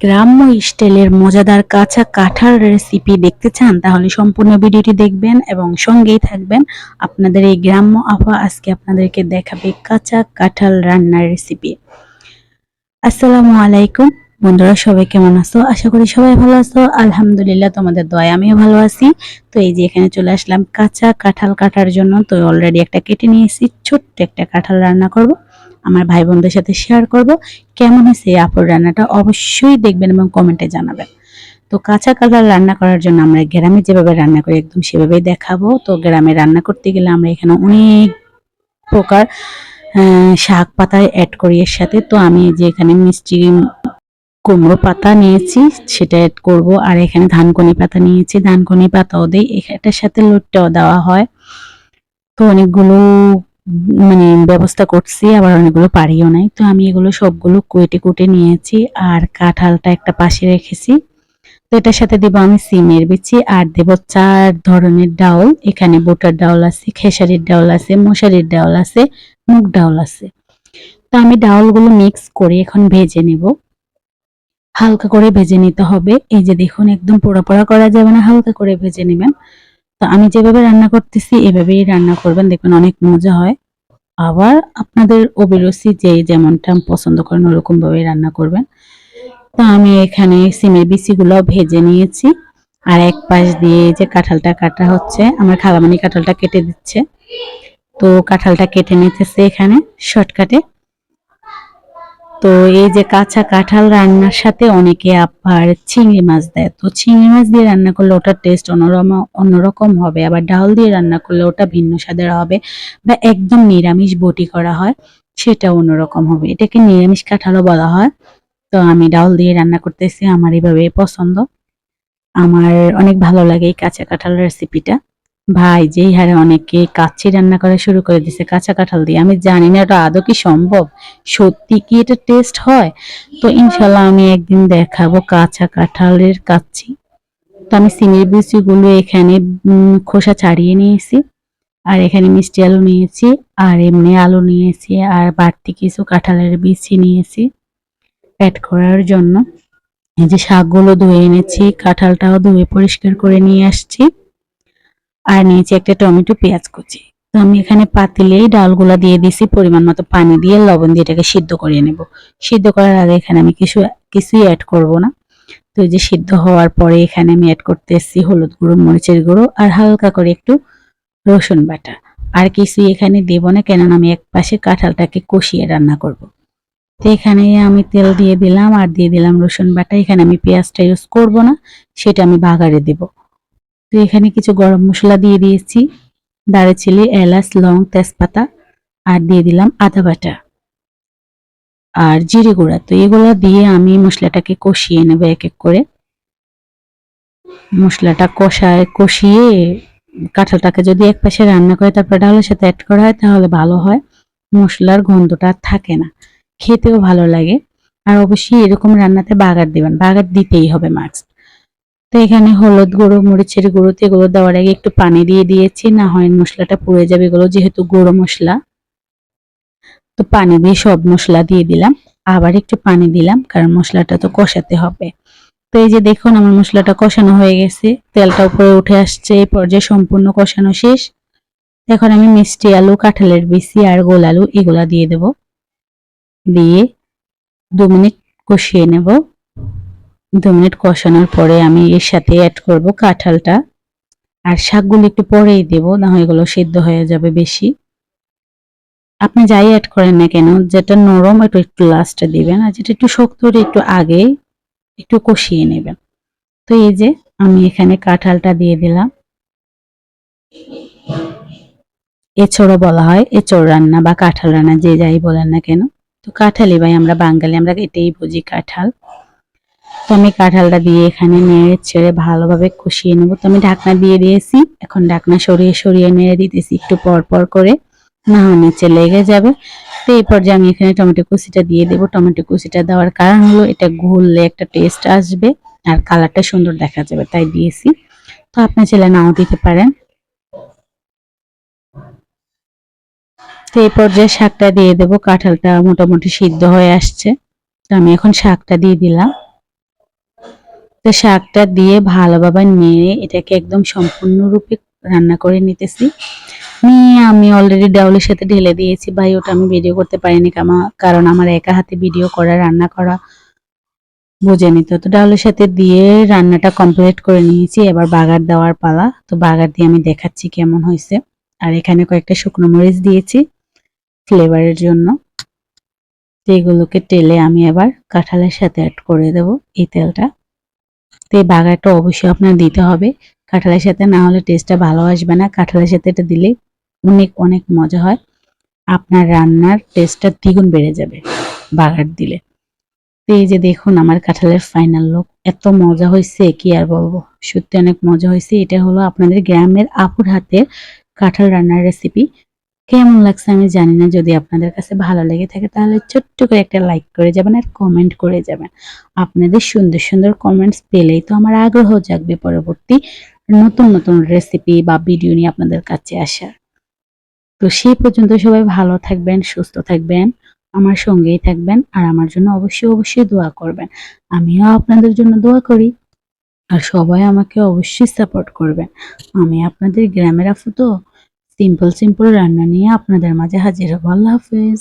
গ্রাম্য স্টাইলের মজাদার কাঁচা কাঁঠাল রেসিপি দেখতে চান, তাহলে সম্পূর্ণ ভিডিওটি দেখবেন এবং সঙ্গেই থাকবেন। আপনাদের এই গ্রাম্য আফা আজকে আপনাদেরকে দেখাবে কাঁচা কাঁঠাল রান্নার রেসিপি আসসালামু আলাইকুম। বন্ধুরা, সবাই কেমন আছো? আশা করি সবাই ভালো আছো। আলহামদুলিল্লাহ, তোমাদের দয় আমিও ভালো আছি। তো এই যে এখানে চলে আসলাম কাঁচা কাঁঠাল কাটার জন্য। তো অলরেডি একটা কেটে নিয়েছি, ছোট্ট একটা কাঁঠাল রান্না করব। আমার ভাই বোনদের সাথে শেয়ার করব। কেমন হয়েছে এই আপুর রান্নাটা অবশ্যই দেখবেন এবং কমেন্টে জানাবেন। তো কাঁচা কাঁঠাল রান্না করার জন্য আমরা গ্রামে যেভাবে রান্না করি একদম সেভাবেই দেখাবো। তো গ্রামে রান্না করতে গেলে আমরা এখানে অনেক প্রকার শাক পাতা অ্যাড করি এর সাথে। তো আমি যে এখানে মিষ্টি কুমড়ো পাতা নিয়েছি, সেটা অ্যাড করব। আর এখানে ধানকনি পাতা নিয়েছি। ধানকনি পাতাও দিই। এটার সাথে লুটটাও দেওয়া হয়। তো অনেকগুলো মানে ব্যবস্থা করছি, আবার অনেকগুলো পারিও নাই। তো আমি এগুলো সবগুলো কুয়েটে কুটে নিয়েছি, আর কাঁঠালটা একটা পাশে রেখেছি। তো এটার সাথে দেবো আমি সিমের বিচি, আর দেব চার ধরনের ডাউল। এখানে বুটার ডাউল আছে, খেসারির ডাউল আছে, মশারির ডাউল আছে, মুগ ডাউল আছে। তো আমি ডাউলগুলো মিক্স করে এখন ভেজে নেব। হালকা করে ভেজে নিতে হবে। এই যে দেখুন, একদম পোড়া পোড়া করা যাবে না, হালকা করে ভেজে নেবেন। তো আমি যেভাবে রান্না করতেছি, এভাবেই রান্না করবেন। দেখবেন অনেক মজা হয়। আবার আপনাদের অভিরুচি যে যেমনটা পছন্দ করেন ওরকম ভাবে রান্না করবেন। তো আমি এখানে সিমের বিচিগুলো ভেজে নিয়েছি। আর এক পাশ দিয়ে যে কাঁঠালটা কাটা হচ্ছে, আমার খালামানি কাঁঠালটা কেটে দিচ্ছে। তো কাঁঠালটা কেটে নিতেছে এখানে, শর্টকাটে। তো এই যে কাঁচা কাঁঠাল রান্নার সাথে অনেকে আবার চিংড়ি মাছ দেয়। তো চিংড়ি মাছ দিয়ে রান্না করলে ওটার টেস্ট অন্যরকম অন্যরকম হবে। আবার ডাল দিয়ে রান্না করলে ওটা ভিন্ন স্বাদের হবে বা একদম নিরামিষ বটি করা হয় সেটা অন্যরকম হবে। এটাকে নিরামিষ কাঁঠালও বলা হয়। তো আমি ডাল দিয়ে রান্না করতেছি, আমার এইভাবে পছন্দ। আমার অনেক ভালো লাগে এই কাঁচা কাঁঠাল রেসিপিটা ভাই, যেই হারে অনেকে কাচ্চি রান্না করা শুরু করে দিছে কাঁচা কাঁঠাল দিয়ে, আমি জানি না এটা আদৌ কি সম্ভব। সত্যি কি এটা টেস্ট হয়? তো ইনশাল্লাহ আমি একদিন দেখাবো কাঁচা কাঁঠালের কাচ্চি। তো আমি সিমের বিচিগুলো এখানে খোসা ছাড়িয়ে নিয়েছি, আর এখানে মিষ্টি আলু নিয়েছি, আর এমনি আলু নিয়েছি, আর বাড়তি কিছু কাঁঠালের বিচি নিয়েছি অ্যাড করার জন্য। এই যে শাকগুলো ধুয়ে এনেছি, কাঁঠালটাও ধুয়ে পরিষ্কার করে নিয়ে আসছি। আর নিয়েছি একটা টমেটো পেঁয়াজ কুচি। তো আমি এখানে পাতিলেই ডালগুলা দিয়ে দিছি, পরিমাণ মতো পানি দিয়ে লবণ দিয়ে এটাকে সিদ্ধ করে নেব। সিদ্ধ করার আগে এখানে আমি কিছু, কিছুই অ্যাড করব না। তো যে সিদ্ধ হওয়ার পরে এখানে আমি অ্যাড করতে এসেছি হলুদ গুঁড়ো, মরিচের গুঁড়ো আর হালকা করে একটু রসুন বাটা। আর কিছুই এখানে দেব না, কেননা আমি এক পাশে কাঁঠালটাকে কষিয়ে রান্না করব। তো এখানে আমি তেল দিয়ে দিলাম, আর দিয়ে দিলাম রসুন বাটা। এখানে আমি পেঁয়াজটা ইউজ করব না, সেটা আমি বাগারে দেব। তো এখানে কিছু গরম মশলা দিয়ে দিয়েছি। দারুচিনি এলাচ, লং, তেজপাতা, আর দিয়ে দিলাম আদা বাটা আর জিরে গুঁড়া। তো এগুলো দিয়ে আমি মশলাটাকে কষিয়ে নেব এক এক করে। মশলাটা কষায়, কষিয়ে কাঁঠালটাকে যদি এক পাশে রান্না করে তারপর ডালের সাথে অ্যাড করা হয়, তাহলে ভালো হয়। মশলার গন্ধটা থাকে না। খেতেও ভালো লাগে। আর অবশ্যই এরকম রান্নাতে বাগার দেবেন। বাগার দিতেই হবে, মাস্ট। তো এখানে হলুদ গুঁড়ো, মরিচের গুঁড়ো, তো এগুলো দেওয়ার আগে একটু পানি দিয়ে দিয়েছি, না হয় মশলাটা পুড়ে যাবে, এগুলো যেহেতু গুঁড়ো মশলা। তো পানি দিয়ে সব মশলা দিয়ে দিলাম, আবার একটু পানি দিলাম, কারণ মশলাটা তো কষাতে হবে। তো এই যে দেখুন, আমার মশলাটা কষানো হয়ে গেছে, তেলটা উপরে উঠে আসছে, এই পর্যায়ে সম্পূর্ণ কষানো শেষ। এখন আমি মিষ্টি আলু, কাঁঠালের বিচি আর গোল আলু এগুলা দিয়ে দেব। দিয়ে দু মিনিট কষিয়ে নেব। দু মিনিট কষানোর পরে আমি এর সাথে অ্যাড করব কাঁঠালটা। আর শাকগুলো একটু পরেই দেব, না হয় এগুলো সিদ্ধ হয়ে যাবে বেশি। আপনি যাই অ্যাড করেন না কেন, যেটা নরম একটু একটু লাস্টে দিবেন আর যেটা একটু শক্ত একটু আগে একটু কষিয়ে নেবেন। তো এই যে আমি এখানে কাঁঠালটা দিয়ে দিলাম। এছড়ো বলা হয় এছড় রান্না বা কাঁঠাল রান্না, যে যাই বলেন না কেন। তো কাঁঠালি ভাই, আমরা বাঙালি, আমরা এটাই বুঝি কাঁঠাল। তো আমি কাঁঠালটা দিয়ে এখানে নেড়ে ছেড়ে ভালোভাবে কষিয়ে নেব। তো আমি ঢাকনা দিয়ে দিয়েছি। এখন ঢাকনা সরিয়ে সরিয়ে নেড়ে দিতেছি একটু পর পর করে। না নিচে লেগে যাবে। তো এই পর্যায়ে আমি এখানে টমেটো কুচিটা দিয়ে দেবো। টমেটো কুচিটা দেওয়ার কারণ হলো এটা ঘুরলে একটা টেস্ট আসবে আর কালারটা সুন্দর দেখা যাবে, তাই দিয়েছি। তো আপনি ছেলে নাও দিতে পারেন। তো এই পর্যায়ে শাকটা দিয়ে দেবো। কাঁঠালটা মোটামুটি সিদ্ধ হয়ে আসছে। তো আমি এখন শাকটা দিয়ে দিলাম। তো শাকটা দিয়ে ভালোভাবে নেড়ে এটাকে একদম সম্পূর্ণরূপে রান্না করে নিতেছি। নিয়ে আমি অলরেডি ডাউলের সাথে ঢেলে দিয়েছি। ভাই, ওটা আমি ভিডিও করতে পারিনি কারণ আমার একা হাতে ভিডিও করা, রান্না করা বুঝে নিত তো ডাউলের সাথে দিয়ে রান্নাটা কমপ্লিট করে নিয়েছি। এবার বাগার দেওয়ার পালা। তো বাগার দিয়ে আমি দেখাচ্ছি কেমন হয়েছে। আর এখানে কয়েকটা শুকনো মরিচ দিয়েছি ফ্লেভারের জন্য। তো এগুলোকে তেলে আমি এবার কাঁঠালের সাথে অ্যাড করে দেব এই তেলটা। তো এই বাগারটা অবশ্যই আপনার দিতে হবে। কাঁঠালের সাথে না হলে টেস্টটা ভালো আসবে না। কাঁঠালের সাথে এটা দিলে অনেক অনেক মজা হয়। আপনার রান্নার টেস্টটা দ্বিগুণ বেড়ে যাবে বাগার দিলে। তো এই যে দেখুন আমার কাঁঠালের ফাইনাল লুক এত মজা হয়েছে কি আর বলব? সত্যি অনেক মজা হয়েছে এটা হলো আপনাদের গ্রামের আপুর হাতের কাঁঠাল রান্নার রেসিপি কেমন লাগছে আমি জানি না, যদি আপনাদের কাছে ভালো লেগে থাকে তাহলে ছোট্ট করে একটা লাইক করে যাবেন আর কমেন্ট করে যাবেন। আপনাদের সুন্দর সুন্দর কমেন্টস পেলেই তো আমার আগ্রহ জাগবে পরবর্তী নতুন নতুন রেসিপি বা ভিডিও নিয়ে আপনাদের কাছে আসার। তো সেই পর্যন্ত সবাই ভালো থাকবেন, সুস্থ থাকবেন, আমার সঙ্গেই থাকবেন আর আমার জন্য অবশ্যই অবশ্যই দোয়া করবেন। আমিও আপনাদের জন্য দোয়া করি আর সবাই আমাকে অবশ্যই সাপোর্ট করবেন। আমি আপনাদের গ্রামের আফু তো সিম্পল সিম্পল রান্না নিয়ে আপনাদের মাঝে হাজির হব। আল্লাহ হাফেজ।